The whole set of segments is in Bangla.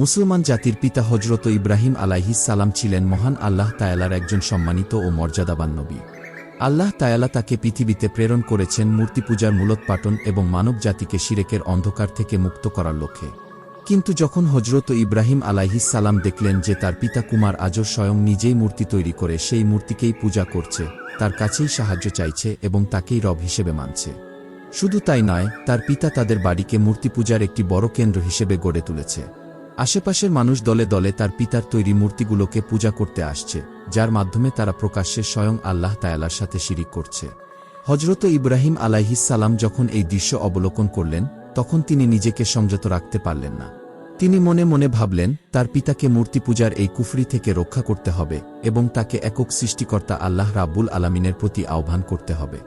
মুসলমান জাতির পিতা হজরত ইব্রাহিম আলাইহিস সালাম ছিলেন মহান আল্লাহ তায়ালার একজন সম্মানিত ও মর্যাদাবান নবী। আল্লাহ তায়ালা তাকে পৃথিবীতে প্রেরণ করেছেন মূর্তি পূজার মূলোৎপাটন এবং মানব জাতিকে শিরেকের অন্ধকার থেকে মুক্ত করার লক্ষ্যে। কিন্তু যখন হজরত ইব্রাহিম আলাইহিস সালাম দেখলেন যে তার পিতা কুমার আজর স্বয়ং নিজেই মূর্তি তৈরি করে সেই মূর্তিকেই পূজা করছে, তার কাছেই সাহায্য চাইছে এবং তাকেই রব হিসেবে মানছে। শুধু তাই নয়, তার পিতা তাদের বাড়িকে মূর্তি পূজার একটি বড় কেন্দ্র হিসেবে গড়ে তুলেছে। আশেপাশের মানুষ দলে দলে তার পিতার তৈরি মূর্তিগুলোকে পূজা করতে আসছে, যার মাধ্যমে তারা প্রকাশ্যে স্বয়ং আল্লাহ তায়ালার সাথে শিরিক করছে। হজরত ইব্রাহিম সালাম যখন এই দৃশ্য অবলোকন করলেন, তখন তিনি নিজেকে সংযত রাখতে পারলেন না। তিনি মনে মনে ভাবলেন, তার পিতাকে মূর্তি পূজার এই কুফরি থেকে রক্ষা করতে হবে এবং তাকে একক সৃষ্টিকর্তা আল্লাহ রাব্বুল আলামিনের প্রতি আহ্বান করতে হবে।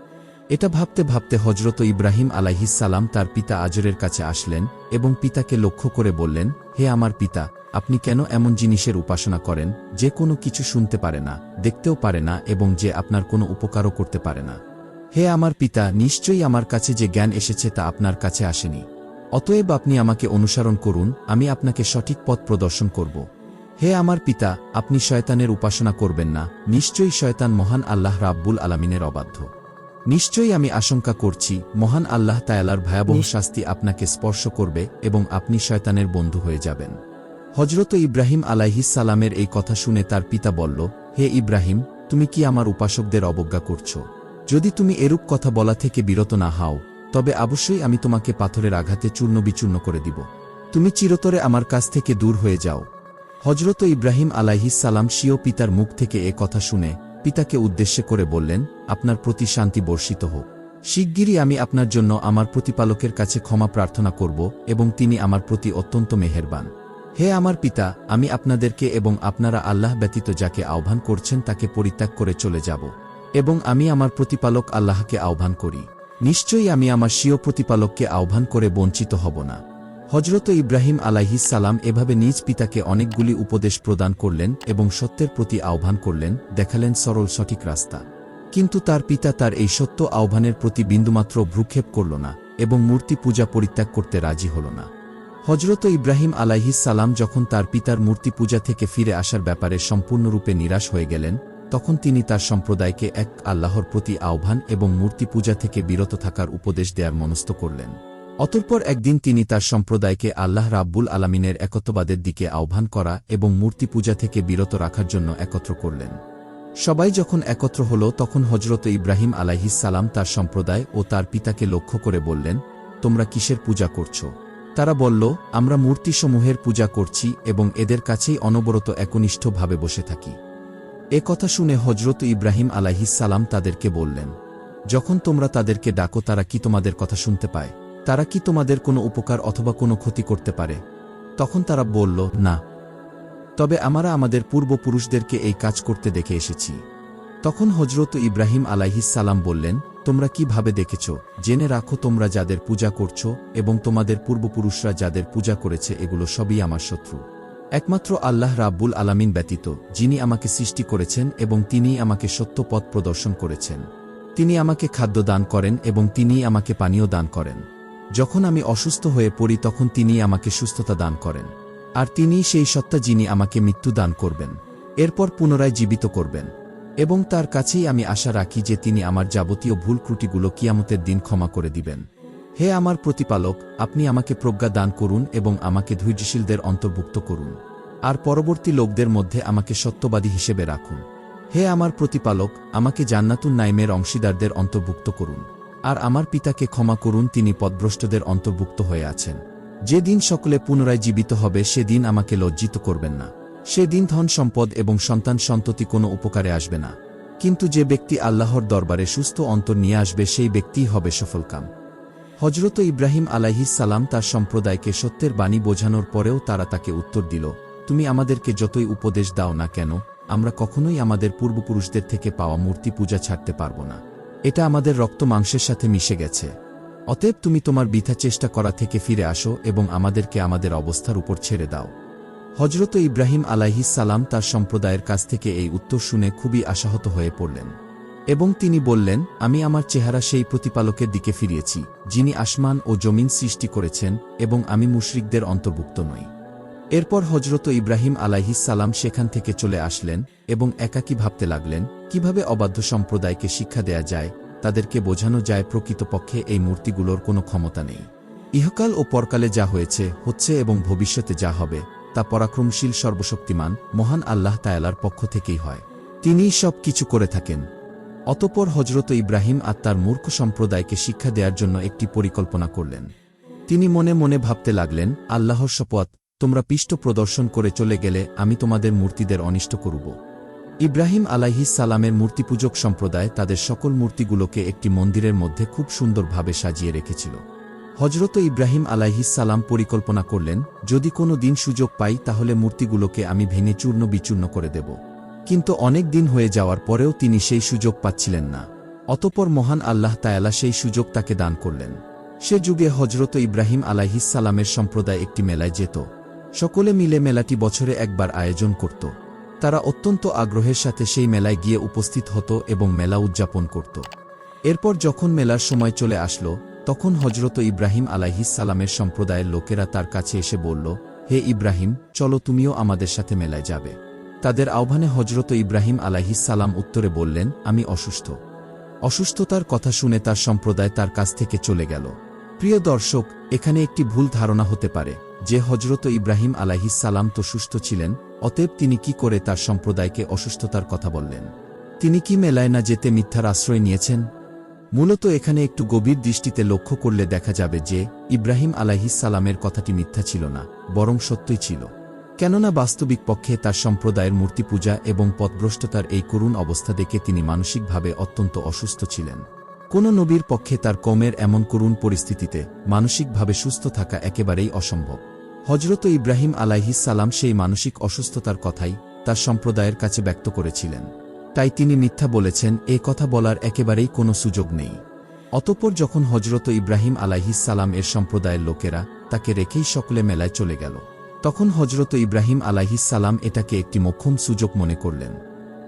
এটা ভাবতে ভাবতে হজরত ইব্রাহিম আলাইহিসাল্লাম তার পিতা আজরের কাছে আসলেন এবং পিতাকে লক্ষ্য করে বললেন, হে আমার পিতা, আপনি কেন এমন জিনিসের উপাসনা করেন, যে কোনো কিছু শুনতে পারে না, দেখতেও পারে না এবং যে আপনার কোনো উপকারও করতে পারে না? হে আমার পিতা, নিশ্চয়ই আমার কাছে যে জ্ঞান এসেছে তা আপনার কাছে আসেনি। অতএব আপনি আমাকে অনুসরণ করুন, আমি আপনাকে সঠিক পথ প্রদর্শন করব। হে আমার পিতা, আপনি শয়তানের উপাসনা করবেন না, নিশ্চয়ই শয়তান মহান আল্লাহ রাব্বুল আলামিনের অবাধ্য। নিশ্চয়ই আমি আশঙ্কা করছি মহান আল্লাহ তায়ালার ভয়াবহ শাস্তি আপনাকে স্পর্শ করবে এবং আপনি শয়তানের বন্ধু হয়ে যাবেন। হজরত ইব্রাহিম সালামের এই কথা শুনে তার পিতা বলল হে ইব্রাহিম তুমি কি আমার উপাসকদের অবজ্ঞা করছ? যদি তুমি এরূপ কথা বলা থেকে বিরত না হও তবে অবশ্যই আমি তোমাকে পাথরের আঘাতে চূর্ণ বিচূর্ণ করে দিব। তুমি চিরতরে আমার কাছ থেকে দূর হয়ে যাও। হজরত ইব্রাহিম আলাইহিস সালাম স্বীয় পিতার মুখ থেকে এ কথা শুনে পিতাকে উদ্দেশ্যে করে বললেন, আপনার প্রতি শান্তি বর্ষিত হোক। শিগগিরই আমি আপনার জন্য আমার প্রতিপালকের কাছে ক্ষমা প্রার্থনা করব এবং তিনি আমার প্রতি অত্যন্ত মেহেরবান। হে আমার পিতা, আমি আপনাদেরকে এবং আপনারা আল্লাহ ব্যতীত যাকে আহ্বান করছেন তাকে পরিত্যাগ করে চলে যাব এবং আমি আমার প্রতিপালক আল্লাহকে আহ্বান করি। নিশ্চয়ই আমি আমার স্বীয় প্রতিপালককে আহ্বান করে বঞ্চিত হব না। হজরত ইব্রাহিম আলাইহিস সালাম এভাবে নিজ পিতাকে অনেকগুলি উপদেশ প্রদান করলেন এবং সত্যের প্রতি আহ্বান করলেন, দেখালেন সরল সঠিক রাস্তা। কিন্তু তার পিতা তার এই সত্য আহ্বানের প্রতি বিন্দুমাত্র ভ্রুক্ষেপ করল না এবং মূর্তি পূজা পরিত্যাগ করতে রাজি হল না। হজরত ইব্রাহিম আলাইহিস সালাম যখন তার পিতার মূর্তি পূজা থেকে ফিরে আসার ব্যাপারে সম্পূর্ণরূপে নিরাশ হয়ে গেলেন, তখন তিনি তার সম্প্রদায়কে এক আল্লাহর প্রতি আহ্বান এবং মূর্তি পূজা থেকে বিরত থাকার উপদেশ দেয়ার মনস্থ করলেন। অতঃপর একদিন তিনি তার সম্প্রদায়কে আল্লাহ রাব্বুল আলামিনের একত্ববাদের দিকে আহ্বান করা এবং মূর্তি পূজা থেকে বিরত রাখার জন্য একত্র করলেন। সবাই যখন একত্র হল, তখন হজরত ইব্রাহিম সালাম তার সম্প্রদায় ও তার পিতাকে লক্ষ্য করে বললেন, তোমরা কিসের পূজা করছ? তারা বলল, আমরা মূর্তিসমূহের পূজা করছি এবং এদের কাছেই অনবরত একনিষ্ঠভাবে বসে থাকি। এ কথা শুনে হজরত ইব্রাহিম সালাম তাদেরকে বললেন, যখন তোমরা তাদেরকে ডাকো, তারা কি তোমাদের কথা শুনতে পায়? তারা কি তোমাদের কোনো উপকার অথবা কোনো ক্ষতি করতে পারে? তখন তারা বলল, না। তবে আমরা আমাদের পূর্বপুরুষদেরকে এই কাজ করতে দেখে এসেছি। তখন হজরত ইব্রাহিম সালাম বললেন, তোমরা কীভাবে দেখেছ? জেনে রাখো তোমরা যাদের পূজা করছ এবং তোমাদের পূর্বপুরুষরা যাদের পূজা করেছে এগুলো সবই আমার শত্রু। একমাত্র আল্লাহ রাব্বুল আলামিন ব্যতীত, যিনি আমাকে সৃষ্টি করেছেন এবং তিনিই আমাকে সত্য পথ প্রদর্শন করেছেন। তিনি আমাকে খাদ্য দান করেন এবং তিনিই আমাকে পানীয় দান করেন। যখন আমি অসুস্থ হয়ে পড়ি তখন তিনি আমাকে সুস্থতা দান করেন। আর তিনিই সেই সত্তা যিনি আমাকে মৃত্যু দান করবেন। এরপর পুনরায় জীবিত করবেন। এবং তার কাছেই আমি আশা রাখি যে তিনি আমার যাবতীয় ভুল ত্রুটিগুলো কিয়ামতের দিন ক্ষমা করে দিবেন। হে আমার প্রতিপালক, আপনি আমাকে প্রজ্ঞা দান করুন এবং আমাকে ধৈর্যশীলদের অন্তর্ভুক্ত করুন। আর পরবর্তী লোকদের মধ্যে আমাকে সত্যবাদী হিসেবে রাখুন। হে আমার প্রতিপালক, আমাকে জান্নাতুন নাইমের অংশীদারদের অন্তর্ভুক্ত করুন। আর আমার পিতাকে ক্ষমা করুন, তিনি পদভ্রষ্টদের অন্তর্ভুক্ত হয়ে আছেন। যে দিন সকলে পুনরায় জীবিত হবে, সেদিন আমাকে লজ্জিত করবেন না। সেদিন ধন সম্পদ এবং সন্তান সন্ততি কোনো উপকারে আসবে না। কিন্তু যে ব্যক্তি আল্লাহর দরবারে সুস্থ অন্তর নিয়ে আসবে, সেই ব্যক্তিই হবে সফলকাম। হজরত ইব্রাহিম আলাইহিস সালাম তার সম্প্রদায়কে সত্যের বাণী বোঝানোর পরেও তারা তাকে উত্তর দিল, তুমি আমাদেরকে যতই উপদেশ দাও না কেন, আমরা কখনোই আমাদের পূর্বপুরুষদের থেকে পাওয়া মূর্তি পূজা ছাড়তে পারব না। এটা আমাদের রক্ত মাংসের সাথে মিশে গেছে। অতএব তুমি তোমার বৃথা চেষ্টা করা থেকে ফিরে আসো এবং আমাদেরকে আমাদের অবস্থার উপর ছেড়ে দাও। হজরত ইব্রাহিম সালাম তার সম্প্রদায়ের কাছ থেকে এই উত্তর শুনে খুবই আশাহত হয়ে পড়লেন এবং তিনি বললেন, আমি আমার চেহারা সেই প্রতিপালকের দিকে ফিরিয়েছি, যিনি আসমান ও জমিন সৃষ্টি করেছেন এবং আমি মুশরিকদের অন্তর্ভুক্ত নই। এরপর হজরত ইব্রাহিম সালাম সেখান থেকে চলে আসলেন এবং একাকী ভাবতে লাগলেন, কীভাবে অবাধ্য সম্প্রদায়কে শিক্ষা দেয়া যায়, তাদেরকে বোঝানো যায় প্রকৃতপক্ষে এই মূর্তিগুলোর কোনো ক্ষমতা নেই। ইহকাল ও পরকালে যা হয়েছে, হচ্ছে এবং ভবিষ্যতে যা হবে, তা পরাক্রমশীল সর্বশক্তিমান, মহান আল্লাহ তায়ালার পক্ষ থেকেই হয়। তিনিই সব কিছু করে থাকেন। অতপর হজরত ইব্রাহিম আত্মার মূর্খ সম্প্রদায়কে শিক্ষা দেওয়ার জন্য একটি পরিকল্পনা করলেন। তিনি মনে মনে ভাবতে লাগলেন, আল্লাহর শপথ তোমরা পিষ্ট প্রদর্শন করে চলে গেলে আমি তোমাদের মূর্তিদের অনিষ্ট করব। ইব্রাহিম আলাইহিস সালামের মূর্তিপূজক সম্প্রদায় তাদের সকল মূর্তিগুলোকে একটি মন্দিরের মধ্যে খুব সুন্দরভাবে সাজিয়ে রেখেছিল। হজরত ইব্রাহিম আলাইহিস সালাম পরিকল্পনা করলেন, যদি কোনো দিন সুযোগ পাই তাহলে মূর্তিগুলোকে আমি ভেঙে চূর্ণ বিচূর্ণ করে দেব। কিন্তু অনেক দিন হয়ে যাওয়ার পরেও তিনি সেই সুযোগ পাচ্ছিলেন না। অতপর মহান আল্লাহ তায়ালা সেই সুযোগ তাকে দান করলেন। সে যুগে হজরত ইব্রাহিম আলাইহিস সালামের সম্প্রদায় একটি মেলায় যেত। সকলে মিলে মেলাটি বছরে একবার আয়োজন করত। তারা অত্যন্ত আগ্রহের সাথে সেই মেলায় গিয়ে উপস্থিত হতো এবং মেলা উদযাপন করত। এরপর যখন মেলার সময় চলে আসলো, তখন হজরত ইব্রাহিম আলাইহিস সালামের সম্প্রদায়ের লোকেরা তার কাছে এসে বলল, হে ইব্রাহিম, চলো তুমিও আমাদের সাথে মেলায় যাবে। তাদের আহ্বানে হজরত ইব্রাহিম আলাইহিস সালাম উত্তরে বললেন, আমি অসুস্থ। অসুস্থতার কথা শুনে তার সম্প্রদায় তার কাছ থেকে চলে গেল। প্রিয় দর্শক, এখানে একটি ভুল ধারণা হতে পারে, যে হজরত ইব্রাহিম সালাম তো সুস্থ ছিলেন, অতএব তিনি কি করে তার সম্প্রদায়কে অসুস্থতার কথা বললেন? তিনি কি মেলায় না যেতে মিথ্যার আশ্রয় নিয়েছেন? মূলত এখানে একটু গভীর দৃষ্টিতে লক্ষ্য করলে দেখা যাবে যে, ইব্রাহিম সালামের কথাটি মিথ্যা ছিল না, বরং সত্যই ছিল। কেননা বাস্তবিক পক্ষে তার সম্প্রদায়ের মূর্তি পূজা এবং পথভ্রষ্টতার এই করুণ অবস্থা দেখে তিনি মানসিকভাবে অত্যন্ত অসুস্থ ছিলেন। কোন নবীর পক্ষে তার কমের এমন করুণ পরিস্থিতিতে মানসিকভাবে সুস্থ থাকা একেবারেই অসম্ভব। হজরত ইব্রাহিম সালাম সেই মানসিক অসুস্থতার কথাই তার সম্প্রদায়ের কাছে ব্যক্ত করেছিলেন। তাই তিনি মিথ্যা বলেছেন, এ কথা বলার একেবারেই কোনো সুযোগ নেই। অতঃপর যখন হজরত ইব্রাহিম সালাম এর সম্প্রদায়ের লোকেরা তাকে রেখেই সকলে মেলায় চলে গেল, তখন হজরত ইব্রাহিম সালাম এটাকে একটি মক্ষম সুযোগ মনে করলেন।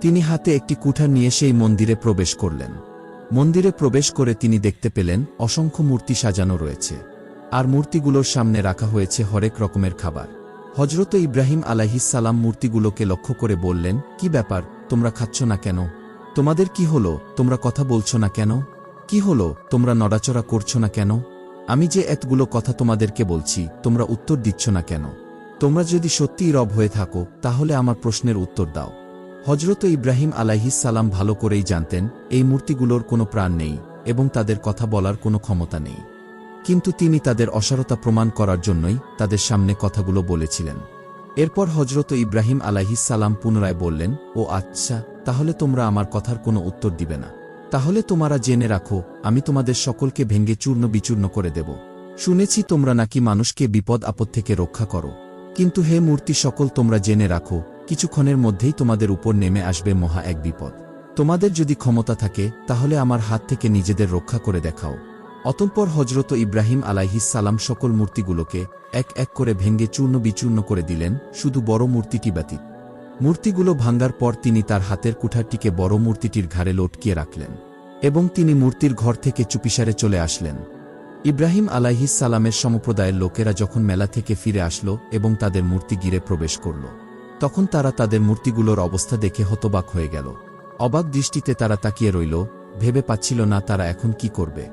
তিনি হাতে একটি কুঠার নিয়ে সেই মন্দিরে প্রবেশ করলেন। মন্দিরে প্রবেশ করে তিনি দেখতে পেলেন, অসংখ্য মূর্তি সাজানো রয়েছে। আর মূর্তিগুলোর সামনে রাখা হয়েছে হরেক রকমের খাবার। হজরত ইব্রাহিম সালাম মূর্তিগুলোকে লক্ষ্য করে বললেন, কি ব্যাপার? তোমরা খাচ্ছ না কেন? তোমাদের কি হলো? তোমরা কথা বলছো না কেন? কি হলো? তোমরা নড়াচড়া করছ না কেন? আমি যে এতগুলো কথা তোমাদেরকে বলছি, তোমরা উত্তর দিচ্ছ না কেন? তোমরা যদি সত্যিই রব হয়ে থাকো, তাহলে আমার প্রশ্নের উত্তর দাও। হজরত ইব্রাহিম আলাইহিস সালাম ভালো করেই জানতেন, এই মূর্তিগুলোর কোনো প্রাণ নেই এবং তাদের কথা বলার কোনো ক্ষমতা নেই। কিন্তু তিনি তাদের অসারতা প্রমাণ করার জন্যই তাদের সামনে কথাগুলো বলেছিলেন। এরপর হজরত ইব্রাহিম আলাইহিস সালাম পুনরায় বললেন, ও আচ্ছা তাহলে তোমরা আমার কথার কোনো উত্তর দিবে না। তাহলে তোমরা জেনে রাখো, আমি তোমাদের সকলকে ভেঙ্গে চূর্ণ বিচূর্ণ করে দেব। শুনেছি তোমরা নাকি মানুষকে বিপদ আপদ থেকে রক্ষা করো। কিন্তু হে মূর্তি, সকল তোমরা জেনে রাখো কিছুক্ষণের মধ্যেই তোমাদের উপর নেমে আসবে মহা এক বিপদ। তোমাদের যদি ক্ষমতা থাকে, তাহলে আমার হাত থেকে নিজেদের রক্ষা করে দেখাও। অতঃপর হজরত ইব্রাহিম সালাম সকল মূর্তিগুলোকে এক এক করে ভেঙ্গে চূর্ণ বিচূর্ণ করে দিলেন, শুধু বড় মূর্তিটি ব্যতীত। মূর্তিগুলো ভাঙ্গার পর তিনি তার হাতের কুঠারটিকে বড় মূর্তিটির ঘাড়ে লটকিয়ে রাখলেন এবং তিনি মূর্তির ঘর থেকে চুপিসারে চলে আসলেন। ইব্রাহিম সালামের সম্প্রদায়ের লোকেরা যখন মেলা থেকে ফিরে আসলো এবং তাদের মূর্তি গিরে প্রবেশ করল। তখন তারা তাদের মূর্তিগুলোর অবস্থা দেখে হতবাক হয়ে গেল। অবাক দৃষ্টিতে তারা তাকিয়ে রইল, ভেবে পাচ্ছিল না তারা এখন কি করবে।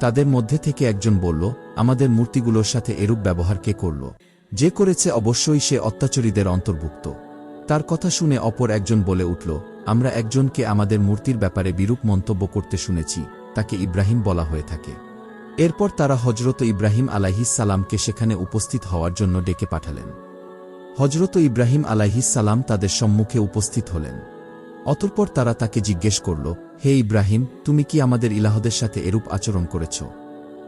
তাদের মধ্যে থেকে একজন বলল, আমাদের মূর্তিগুলোর সাথে এরূপ ব্যবহার কে করল? যে করেছে অবশ্যই সে অত্যাচারীদের অন্তর্ভুক্ত। তার কথা শুনে অপর একজন বলে উঠল, আমরা একজনকে আমাদের মূর্তির ব্যাপারে বিরূপ মন্তব্য করতে শুনেছি, তাকে ইব্রাহিম বলা হয়ে থাকে। এরপর তারা হজরত ইব্রাহিম আলাহিস সালামকে সেখানে উপস্থিত হওয়ার জন্য ডেকে পাঠালেন। হজরত ইব্রাহিম সালাম তাদের সম্মুখে উপস্থিত হলেন। অতঃপর তারা তাকে জিজ্ঞেস করল, হে ইব্রাহিম, তুমি কি আমাদের ইলাহদের সাথে এরূপ আচরণ করেছ?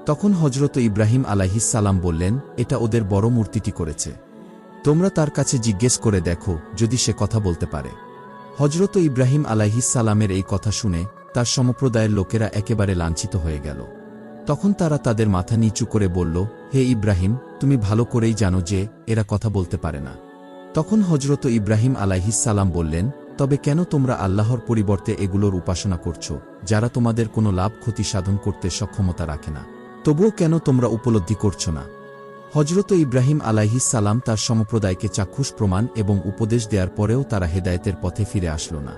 তখন হজরত ইব্রাহিম সালাম বললেন, এটা ওদের বড় মূর্তিটি করেছে। তোমরা তার কাছে জিজ্ঞেস করে দেখো, যদি সে কথা বলতে পারে। হজরত ইব্রাহিম সালামের এই কথা শুনে তার সমপ্রদায়ের লোকেরা একেবারে লাঞ্ছিত হয়ে গেল। তখন তারা তাদের মাথা নিচু করে বলল, হে ইব্রাহিম, তুমি ভালো করেই জানো যে এরা কথা বলতে পারে না। তখন হজরত ইব্রাহিম সালাম বললেন, তবে কেন তোমরা আল্লাহর পরিবর্তে এগুলোর উপাসনা করছ, যারা তোমাদের কোনো লাভ ক্ষতি সাধন করতে সক্ষমতা রাখে না? তবুও কেন তোমরা উপলব্ধি করছ না? হজরত ইব্রাহিম সালাম তার সমপ্রদায়কে চাক্ষুষ প্রমাণ এবং উপদেশ দেওয়ার পরেও তারা হেদায়েতের পথে ফিরে আসল না।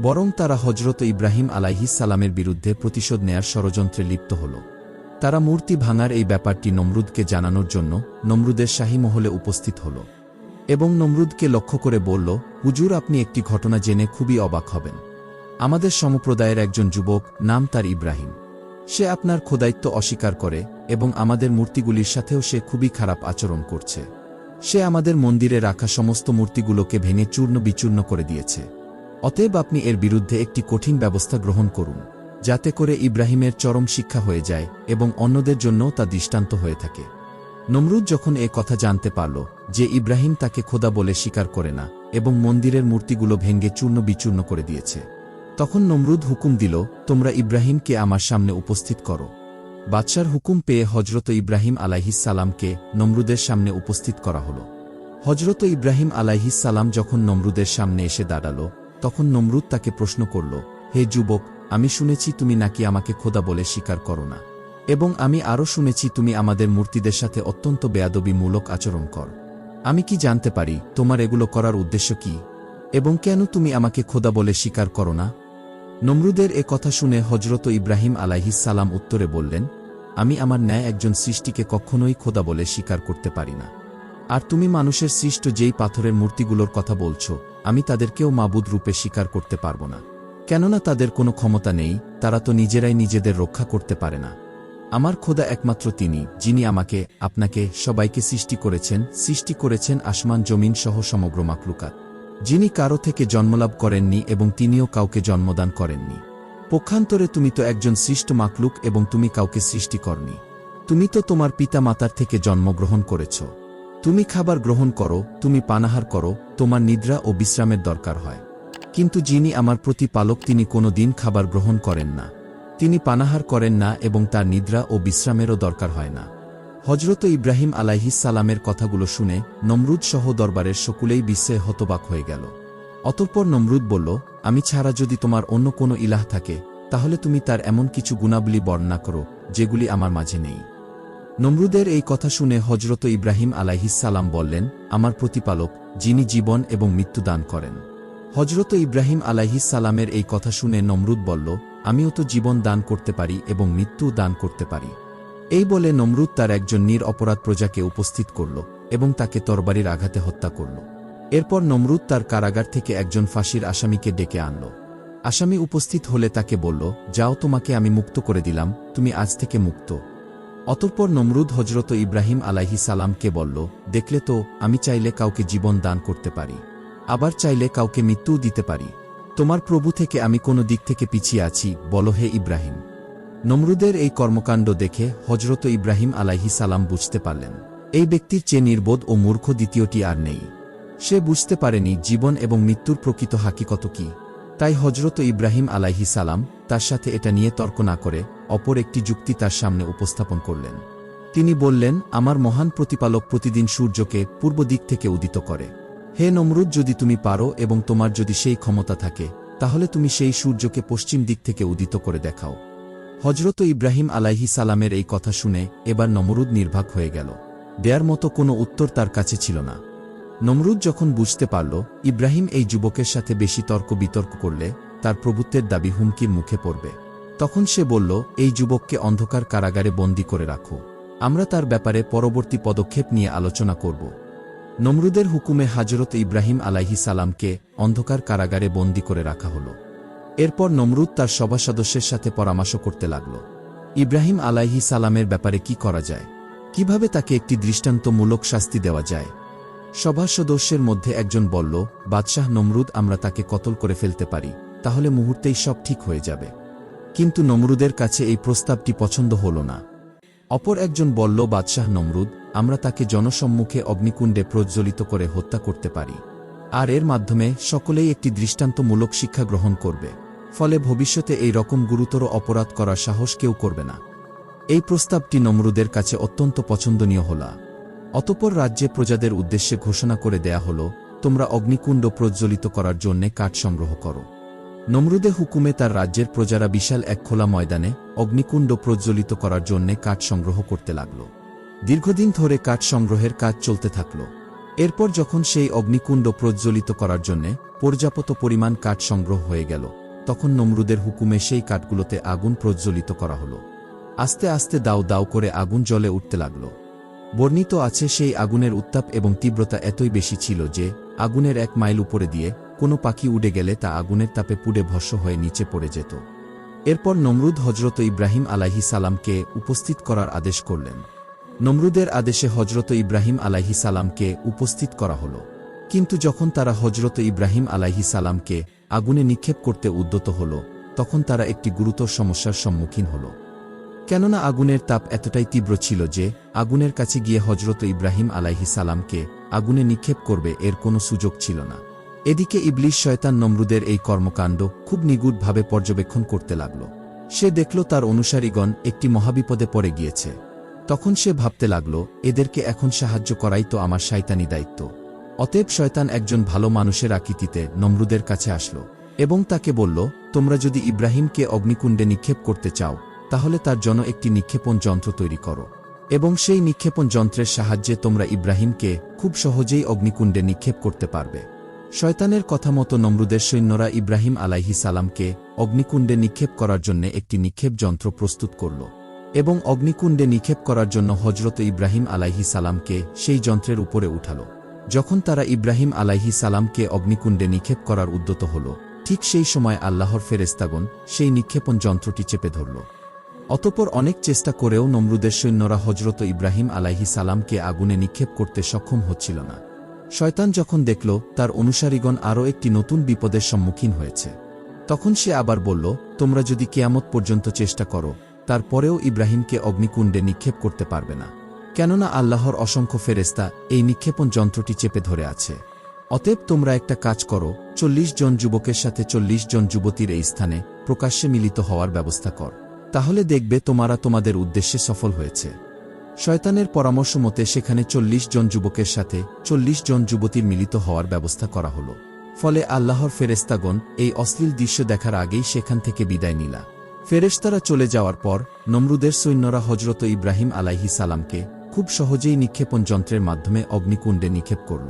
বরং তারা হজরত ইব্রাহিম সালামের বিরুদ্ধে প্রতিশোধ নেয়ার ষড়যন্ত্রে লিপ্ত হল। তারা মূর্তি ভাঙার এই ব্যাপারটি নমরুদকে জানানোর জন্য নমরুদের শাহী মহলে উপস্থিত হল এবং নমরুদকে লক্ষ্য করে বলল, হুজুর, আপনি একটি ঘটনা জেনে খুবই অবাক হবেন। আমাদের সমপ্রদায়ের একজন যুবক নাম তার ইব্রাহিম। সে আপনার খোদায়িত্ব অস্বীকার করে এবং আমাদের মূর্তিগুলির সাথেও সে খুবই খারাপ আচরণ করছে। সে আমাদের মন্দিরে রাখা সমস্ত মূর্তিগুলোকে ভেঙে চূর্ণ বিচূর্ণ করে দিয়েছে। অতএব আপনি এর বিরুদ্ধে একটি কঠিন ব্যবস্থা গ্রহণ করুন। যাতে করে ইব্রাহিমের চরম শিক্ষা হয়ে যায় এবং অন্যদের জন্যও তা দৃষ্টান্ত হয়ে থাকে। নমরুদ যখন এ কথা জানতে পারল যে ইব্রাহিম তাকে খোদা বলে স্বীকার করে না এবং মন্দিরের মূর্তিগুলো ভেঙ্গে চূর্ণ বিচূর্ণ করে দিয়েছে, তখন নমরুদ হুকুম দিল, তোমরা ইব্রাহিমকে আমার সামনে উপস্থিত করো। বাদশার হুকুম পেয়ে হজরত ইব্রাহিম আলাইহিসালামকে নমরুদের সামনে উপস্থিত করা হল। হজরত ইব্রাহিম আলাইহিসালাম যখন নমরুদের সামনে এসে দাঁড়াল, তখন নমরুদ তাকে প্রশ্ন করল, হে যুবক আমি শুনেছি তুমি নাকি আমাকে খোদা বলে স্বীকার করো না। এবং আমি আরও শুনেছি তুমি আমাদের মূর্তিদের সাথে অত্যন্ত বেয়াদবিমূলক আচরণ কর। আমি কি জানতে পারি তোমার এগুলো করার উদ্দেশ্য কি? এবং কেন তুমি আমাকে খোদা বলে স্বীকার করো না? নমরুদের এ কথা শুনে হজরত ইব্রাহিম আলাইহিসালাম উত্তরে বললেন, আমি আমার ন্যায় একজন সৃষ্টিকে কখনোই খোদা বলে স্বীকার করতে পারি না। আর তুমি মানুষের সৃষ্ট যেই পাথরের মূর্তিগুলোর কথা বলছো, আমি তাদেরকেও মাবুদ রূপে স্বীকার করতে পারব না। কেননা তাদের কোনো ক্ষমতা নেই, তারা তো নিজেরাই নিজেদের রক্ষা করতে পারে না। আমার খোদা একমাত্র তিনি, যিনি আমাকে, আপনাকে, সবাইকে সৃষ্টি করেছেন সৃষ্টি করেছেন আসমান জমিন সহ সমগ্র মাকলুকাত যিনি কারও থেকে জন্মলাভ করেননি এবং তিনিও কাউকে জন্মদান করেননি। পক্ষান্তরে তুমি তো একজন সৃষ্ট মাকলুক এবং তুমি কাউকে সৃষ্টি করনি। তুমি তো তোমার পিতা মাতার থেকে জন্মগ্রহণ করেছ। তুমি খাবার গ্রহণ করো, তুমি পানাহার করো, তোমার নিদ্রা ও বিশ্রামের দরকার হয়। কিন্তু যিনি আমার প্রতিপালক, তিনি কোনো দিন খাবার গ্রহণ করেন না। তিনি পানাহার করেন না এবং তার নিদ্রা ও বিশ্রামেরও দরকার হয় না। হজরত ইব্রাহিম সালামের কথাগুলো শুনে নমরুদ সহ দরবারের সকলেই বিশ্বে হতবাক হয়ে গেল। অতঃপর নমরুদ বলল, আমি ছাড়া যদি তোমার অন্য কোনো ইলাহ থাকে, তাহলে তুমি তার এমন কিছু গুণাবলী বর্ণনা করো, যেগুলি আমার মাঝে নেই। নমরুদের এই কথা শুনে হজরত ইব্রাহিম সালাম বললেন, আমার প্রতিপালক, যিনি জীবন এবং মৃত্যু দান করেন হজরত ইব্রাহিম সালামের এই কথা শুনে নমরুদ বলল, আমিও তো জীবন দান করতে পারি এবং মৃত্যু দান করতে পারি। এই বলে নমরুদ তার একজন নির অপরাধ প্রজাকে উপস্থিত করল এবং তাকে তরবারির আঘাতে হত্যা করল। এরপর নমরুদ তার কারাগার থেকে একজন ফাঁসির আসামিকে ডেকে আনল। আসামি উপস্থিত হলে তাকে বলল, যাও তোমাকে আমি মুক্ত করে দিলাম, তুমি আজ থেকে মুক্ত। অতঃপর নমরুদ হজরত ইব্রাহিম আলাইহি সালামকে বলল, দেখলে তো, আমি চাইলে কাউকে জীবন দান করতে পারি। আবার চাইলে কাউকে মৃত্যুও দিতে পারি। তোমার প্রভু থেকে আমি কোনো দিক থেকে পিছিয়ে আছি, বলো হে ইব্রাহিম। নমরুদের এই কর্মকাণ্ড দেখে হজরত ইব্রাহিম আলাইহি সালাম বুঝতে পারলেন। এই ব্যক্তির চেয়ে নির্বোধ ও মূর্খ দ্বিতীয়টি আর নেই। সে বুঝতে পারেনি জীবন এবং মৃত্যুর প্রকৃত হাকিকত কি। তাই হজরত ইব্রাহিম আলাইহি সালাম তার সাথে এটা নিয়ে তর্ক না করে অপর একটি যুক্তি তার সামনে উপস্থাপন করলেন। তিনি বললেন, আমার মহান প্রতিপালক প্রতিদিন সূর্যকে পূর্ব দিক থেকে উদিত করে। হে নমরুদ, যদি তুমি পারো এবং তোমার যদি সেই ক্ষমতা থাকে, তাহলে তুমি সেই সূর্যকে পশ্চিম দিক থেকে উদিত করে দেখাও। হজরত ইব্রাহিম আলাইহি সালামের এই কথা শুনে এবার নমরুদ নির্বাক হয়ে গেল। দেয়ার মতো কোনো উত্তর তার কাছে ছিল না। নমরুদ যখন বুঝতে পারল, ইব্রাহিম এই যুবকের সাথে বেশি তর্ক বিতর্ক করলে তার প্রভুত্বের দাবি হুমকির মুখে পড়বে। তখন সে বলল, এই যুবককে অন্ধকার কারাগারে বন্দী করে রাখো। আমরা তার ব্যাপারে পরবর্তী পদক্ষেপ নিয়ে আলোচনা করব। নমরুদের হুকুমে হাজরত ইব্রাহিম আলাইহি সালামকে অন্ধকার কারাগারে বন্দী করে রাখা হল। এরপর নমরুদ তার সভা সদস্যের সাথে পরামর্শ করতে লাগল। ইব্রাহিম আলাইহি সালামের ব্যাপারে কি করা যায়? কীভাবে তাকে একটি দৃষ্টান্তমূলক শাস্তি দেওয়া যায়? সভা সদস্যের মধ্যে একজন বলল, বাদশাহ নমরুদ, আমরা তাকে কতল করে ফেলতে পারি, তাহলে মুহূর্তেই সব ঠিক হয়ে যাবে। কিন্তু নমরুদের কাছে এই প্রস্তাবটি পছন্দ হল না। অপর একজন বলল, বাদশাহ নমরুদ, আমরা তাকে জনসম্মুখে অগ্নিকুণ্ডে প্রজ্বলিত করে হত্যা করতে পারি। আর এর মাধ্যমে সকলেই একটি দৃষ্টান্তমূলক শিক্ষা গ্রহণ করবে। ফলে ভবিষ্যতে এই রকম গুরুতর অপরাধ করার সাহস কেউ করবে না। এই প্রস্তাবটি নমরুদের কাছে অত্যন্ত পছন্দনীয় হল। অতপর রাজ্যে প্রজাদের উদ্দেশ্যে ঘোষণা করে দেয়া হল, তোমরা অগ্নিকুণ্ড প্রজ্বলিত করার জন্যে কাঠ সংগ্রহ করো। নমরুদে হুকুমে তার রাজ্যের প্রজারা বিশাল এক খোলা ময়দানে অগ্নিকুণ্ড প্রজ্বলিত করার জন্যে কাঠ সংগ্রহ করতে লাগল। দীর্ঘদিন ধরে কাঠ সংগ্রহের কাজ চলতে থাকল। এরপর যখন সেই অগ্নিকুণ্ড প্রজ্বলিত করার জন্যে পর্যাপ্ত পরিমাণ কাঠ সংগ্রহ হয়ে গেল, তখন নমরুদের হুকুমে সেই কাঠগুলোতে আগুন প্রজ্বলিত করা হল। আস্তে আস্তে দাও দাও করে আগুন জলে উঠতে লাগল। বর্ণিত আছে সেই আগুনের উত্তাপ এবং তীব্রতা এতই বেশি ছিল যে, আগুনের এক মাইল উপরে দিয়ে কোনো পাখি উড়ে গেলে তা আগুনের তাপে পুড়ে ভস্য হয়ে নিচে পড়ে যেত। এরপর নমরুদ হজরত ইব্রাহিম আলাহি সালামকে উপস্থিত করার আদেশ করলেন। নমরুদের আদেশে হজরত ইব্রাহিম আলাহি সালামকে উপস্থিত করা হল। কিন্তু যখন তারা হজরত ইব্রাহিম আলাহি সালামকে আগুনে নিক্ষেপ করতে উদ্যত হল, তখন তারা একটি গুরুতর সমস্যার সম্মুখীন হল। কেননা আগুনের তাপ এতটাই তীব্র ছিল যে, আগুনের কাছে গিয়ে হজরত ইব্রাহিম আলাইহি সালামকে আগুনে নিক্ষেপ করবে এর কোনো সুযোগ ছিল না। এদিকে ইবলিশ শয়তান নমরুদের এই কর্মকাণ্ড খুব নিগুড়ভাবে পর্যবেক্ষণ করতে লাগল। সে দেখল তার অনুসারীগণ একটি মহাবিপদে পড়ে গিয়েছে। তখন সে ভাবতে লাগল, এদেরকে এখন সাহায্য করাই তো আমার শয়তানি দায়িত্ব। অতএব শয়তান একজন ভালো মানুষের আকৃতিতে নমরুদের কাছে আসল এবং তাকে বলল, তোমরা যদি ইব্রাহিমকে অগ্নিকুণ্ডে নিক্ষেপ করতে চাও, তাহলে তার জন্য একটি নিক্ষেপণ যন্ত্র তৈরি করো। এবং সেই নিক্ষেপণ যন্ত্রের সাহায্যে তোমরা ইব্রাহিমকে খুব সহজেই অগ্নিকুণ্ডে নিক্ষেপ করতে পারবে। শয়তানের কথা মতো নমরুদের সৈন্যরা ইব্রাহিম আলাইহি সালামকে অগ্নিকুণ্ডে নিক্ষেপ করার জন্য একটি নিক্ষেপ যন্ত্র প্রস্তুত করল এবং অগ্নিকুণ্ডে নিক্ষেপ করার জন্য হজরত ইব্রাহিম আলাইহি সালামকে সেই যন্ত্রের উপরে উঠাল। যখন তারা ইব্রাহিম আলাইহি সালামকে অগ্নিকুণ্ডে নিক্ষেপ করার উদ্যত হল, ঠিক সেই সময় আল্লাহর ফেরেস্তাগন সেই নিক্ষেপণ যন্ত্রটি চেপে ধরল। অতপর অনেক চেষ্টা করেও নমরুদের সৈন্যরা হজরত ইব্রাহিম আলাইহি সালামকে আগুনে নিক্ষেপ করতে সক্ষম হচ্ছিল না। শয়তান যখন দেখল, তার অনুসারীগণ আরও একটি নতুন বিপদের সম্মুখীন হয়েছে। তখন সে আবার বলল, তোমরা যদি কেয়ামত পর্যন্ত চেষ্টা করো তারপরেও ইব্রাহিমকে অগ্নিকুণ্ডে নিক্ষেপ করতে পারবে না। কেননা আল্লাহর অসংখ্য ফেরেস্তা এই নিক্ষেপণ যন্ত্রটি চেপে ধরে আছে। অতএব তোমরা একটা কাজ করো, চল্লিশ জন যুবকের সাথে চল্লিশ জন যুবতীর এই স্থানে প্রকাশ্যে মিলিত হওয়ার ব্যবস্থা কর। তাহলে দেখবে তোমারা তোমাদের উদ্দেশ্যে সফল হয়েছে। শয়তানের পরামর্শ মতে সেখানে চল্লিশ জন যুবকের সাথে চল্লিশ জন যুবতীর মিলিত হওয়ার ব্যবস্থা করা হল। ফলে আল্লাহর ফেরেস্তাগণ এই অশ্লীল দৃশ্য দেখার আগেই সেখান থেকে বিদায় নিলা। ফেরেশতারা চলে যাওয়ার পর নমরুদের সৈন্যরা হজরত ইব্রাহিম আলাইহি সালামকে খুব সহজেই নিক্ষেপণ যন্ত্রের মাধ্যমে অগ্নিকুণ্ডে নিক্ষেপ করল।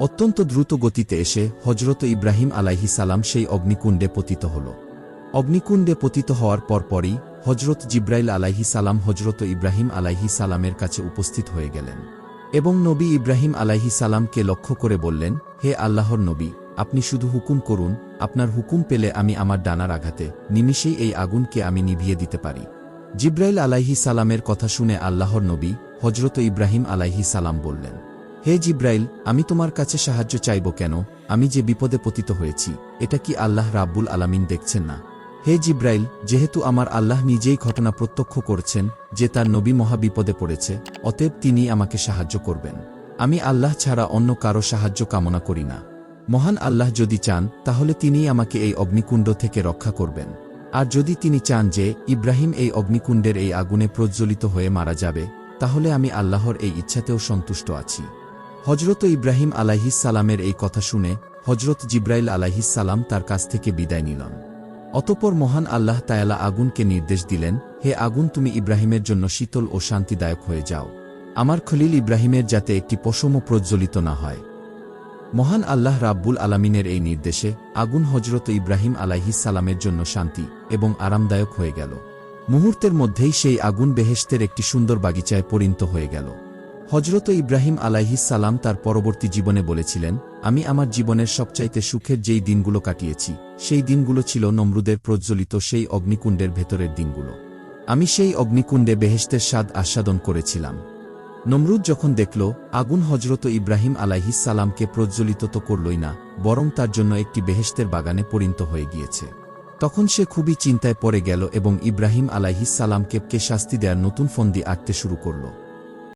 অত্যন্ত দ্রুত গতিতে এসে হজরত ইব্রাহিম আলাইহি সালাম সেই অগ্নিকুণ্ডে পতিত হল। অগ্নিকুণ্ডে পতিত হওয়ার পরপরই হজরত জিব্রাইল আলাইহি সালাম হজরত ইব্রাহিম আলাইহি সালামের কাছে উপস্থিত হয়ে গেলেন। এবং নবী ইব্রাহিম আলাইহি সালামকে লক্ষ্য করে বললেন, হে আল্লাহর নবী, আপনি শুধু হুকুম করুন, আপনার হুকুম পেলে আমি আমার ডানার আঘাতে, নিমিষেই এই আগুনকে আমি নিভিয়ে দিতে পারি। জিব্রাইল আলাইহি সালামের কথা শুনে আল্লাহর নবী হজরত ইব্রাহিম আলাইহি সালাম বললেন, হে জিব্রাইল, আমি তোমার কাছে সাহায্য চাইব কেন? আমি যে বিপদে পতিত হয়েছি, এটা কি আল্লাহ রাব্বুল আলামিন দেখছেন না? হে জিব্রাইল, যেহেতু আমার আল্লাহ নিজেই ঘটনা প্রত্যক্ষ করছেন, যে তার নবী মহা বিপদে পড়েছে, অতএব তিনি আমাকে সাহায্য করবেন। আমি আল্লাহ ছাড়া অন্য কারও সাহায্য কামনা করি না। মহান আল্লাহ যদি চান, তাহলে তিনিই আমাকে এই অগ্নিকুণ্ড থেকে রক্ষা করবেন। আর যদি তিনি চান যে, ইব্রাহিম এই অগ্নিকুণ্ডের এই আগুনে প্রজ্বলিত হয়ে মারা যাবে, তাহলে আমি আল্লাহর এই ইচ্ছাতেও সন্তুষ্ট আছি। হজরত ইব্রাহিম আলাহিস সালামের এই কথা শুনে হজরত জিব্রাইল আলাহিস সালাম তার কাছ থেকে বিদায় নিলাম অতপর মহান আল্লাহ তায়ালা আগুনকে নির্দেশ দিলেন, হে আগুন, তুমি ইব্রাহিমের জন্য শীতল ও শান্তিদায়ক হয়ে যাও। আমার খলিল ইব্রাহিমের যাতে একটি পশম প্রজ্বলিত না হয়। মহান আল্লাহ রাব্বুল আলামিনের এই নির্দেশে আগুন হজরত ইব্রাহিম সালামের জন্য শান্তি এবং আরামদায়ক হয়ে গেল। মুহূর্তের মধ্যেই সেই আগুন বেহেশতের একটি সুন্দর বাগিচায় পরিণত হয়ে গেল। হজরত ইব্রাহিম সালাম তার পরবর্তী জীবনে বলেছিলেন, আমি আমার জীবনের সবচাইতে সুখের যেই দিনগুলো কাটিয়েছি, সেই দিনগুলো ছিল নমরুদের প্রজ্বলিত সেই অগ্নিকুণ্ডের ভেতরের দিনগুলো। আমি সেই অগ্নিকুণ্ডে বেহেশতের স্বাদ আস্বাদন করেছিলাম। নমরুদ যখন দেখল, আগুন হজরত ইব্রাহিম সালামকে প্রজ্বলিত তো করলই না, বরং তার জন্য একটি বেহেশতের বাগানে পরিণত হয়ে গিয়েছে। তখন সে খুবই চিন্তায় পড়ে গেল এবং ইব্রাহিম সালামকে কে শাস্তি দেওয়ার নতুন ফন্দি আঁকতে শুরু করল।